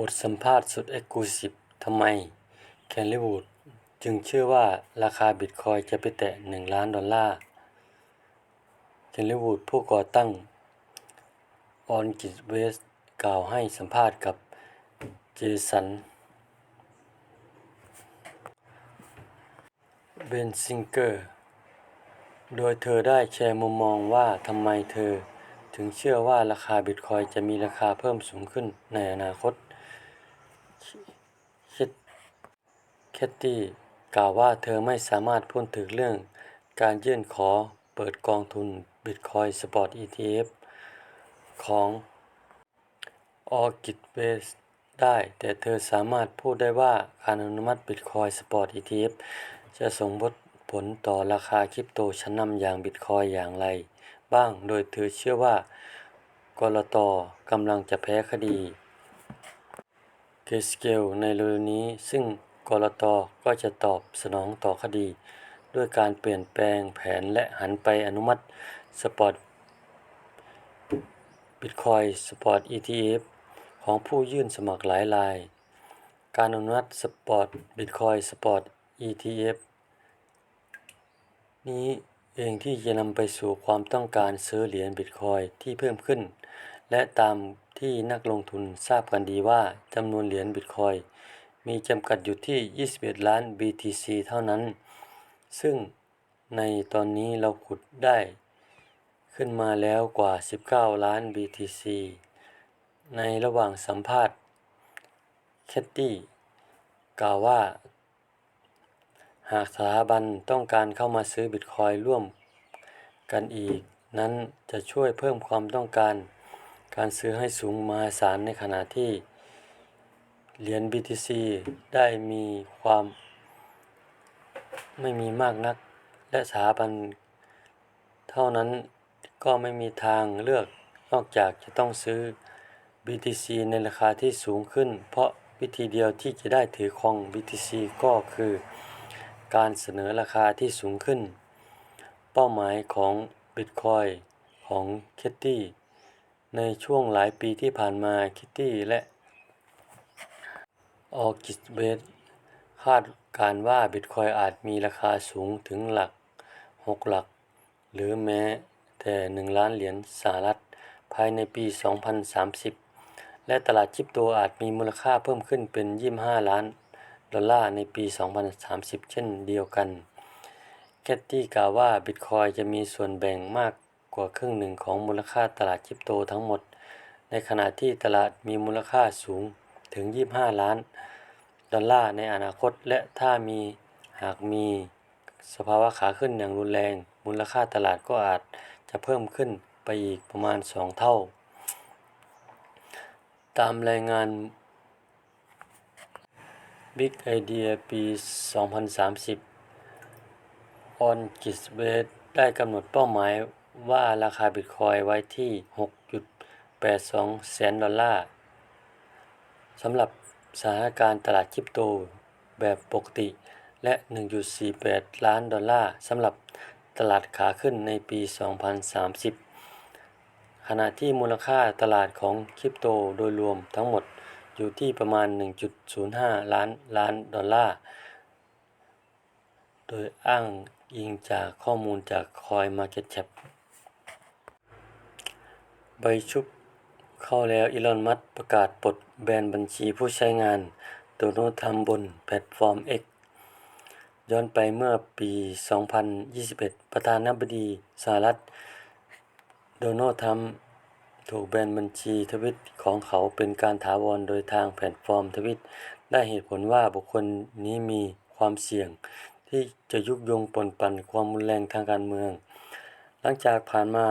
บทสัมภาษณ์สุดเอ็กซ์คลูซีฟทำไมแคนลีวูดจึงเชื่อว่าราคาบิตคอยจะไปแตะ 1 ล้านดอลลาร์แคนลีวูดผู้ก่อตั้ง On g i t w a s t กล่าวให้สัมภาษณ์กับเจสันเบนซิงเกอร์ โดยเธอได้แชร์มุมมองว่าทำไมเธอถึงเชื่อว่าราคาบิตคอยจะมีราคาเพิ่มสูงขึ้นในอนาคต แคทตี้กล่าวว่าเธอไม่สามารถพูดถึงเรื่อง การยื่นขอเปิดกองทุนบิตคอยสปอร์ต ETF ของ Orchid-West ได้ แต่เธอสามารถพูดได้ว่าการอนุมัติบิตคอยสปอร์ต ETF จะส่งผลต่อราคาคริปโตชั้นนำอย่างบิตคอยอย่างไร บ้าง โดยเธอเชื่อว่ากลตกำลังจะแพ้คดี เกสเกลในเร็วนี้ ซึ่งกลตก็จะตอบสนองต่อคดี ด้วยการเปลี่ยนแปลงแผนและหันไปอนุมัติสปอร์ตบิตคอยสปอร์ต ETF ของผู้ยื่นสมัครหลายราย การอนุมัติสปอร์ตบิตคอยสปอร์ต ETF นี้เองที่จะนำไปสู่ความต้องการซื้อเหรียญบิตคอยที่เพิ่มขึ้น และตามที่นักลงทุนทราบกันดีว่าจำนวนเหรียญบิตคอยมีจำกัดอยู่ที่ 21 ล้าน BTC เท่านั้น ซึ่งในตอนนี้เราขุดได้ ขึ้นมาแล้วกว่า 19 ล้าน BTC ในระหว่างสัมภาษณ์แคทตี้กล่าวว่า หากสถาบันต้องการเข้ามาซื้อบิตคอยร่วมกันอีก นั้นจะช่วยเพิ่มความต้องการ การซื้อให้สูงมหาศาลในขณะที่เหรียญ BTC ได้มีความไม่มีมากนัก และสถาบันเท่านั้นก็ไม่มีทางเลือกนอกจากจะต้องซื้อ BTC ในราคาที่สูงขึ้น เพราะวิธีเดียวที่จะได้ถือครอง BTC ก็คือการเสนอราคาที่สูงขึ้น เป้าหมายของบิตคอยน์ของแคทตี้ ในช่วงหลายปีที่ผ่านมาคทตี้และ Orchid-West คาดการว่าบิตคอยอาจมีราคาสูงถึงหลัก 6 หลัก หรือแม้แต่ 1 ล้านเหรียญสหรัฐภายในปี 2030 และตลาดคริปโตอาจมีมูลค่าเพิ่มขึ้นเป็น 25 ล้านดอลลาร์ในปี 2030 เช่นเดียวกัน แคทตี้กล่าวว่าบิตคอยจะมีส่วนแบ่งมาก กว่าครึ่งหนึ่งของมูลค่าตลาดคริปโตทั้งหมด ในขณะที่ตลาดมีมูลค่าสูงถึง 25 ล้าน ดอลลาร์ในอนาคต และถ้ามีหากมีสภาวะขาขึ้นอย่างรุนแรง มูลค่าตลาดก็อาจจะเพิ่มขึ้นไปอีกประมาณ 2 เท่า ตามรายงาน Big Idea ปี 2030 On g i t w a s t ได้กำหนดเป้าหมาย ว่าราคาบิตคอยไว้ที่ 6.82 แสนดอลลาร์สำหรับสถานการณ์ตลาดคริปโตแบบปกติ และ 1.48 ล้านดอลลาร์สำหรับตลาดขาขึ้นในปี 2030 ขณะที่มูลค่าตลาดของคริปโตโดยรวมทั้งหมดอยู่ที่ประมาณ 1.05 ล้านล้านดอลลาร์ โดยอ้างอิงจากข้อมูลจาก CoinMarketCap ใบชุบเข้าแล้วอีลอน มัสประกาศปลดแบนบัญชีผู้ใช้งานโดนัลด์ทรัมป์บนแพลตฟอร์ม X ย้อนไปเมื่อปี 2021 ประธานาธิบดีสหรัฐ โดนัลด์ทรัมป์ถูกแบนบัญชีทวิตของเขาเป็นการถาวรโดยทางแพลตฟอร์มทวิต ได้เหตุผลว่าบุคคลนี้มีความเสี่ยง ที่จะยุยงปนปั่นความรุนแรงทางการเมือง หลังจากผ่านมา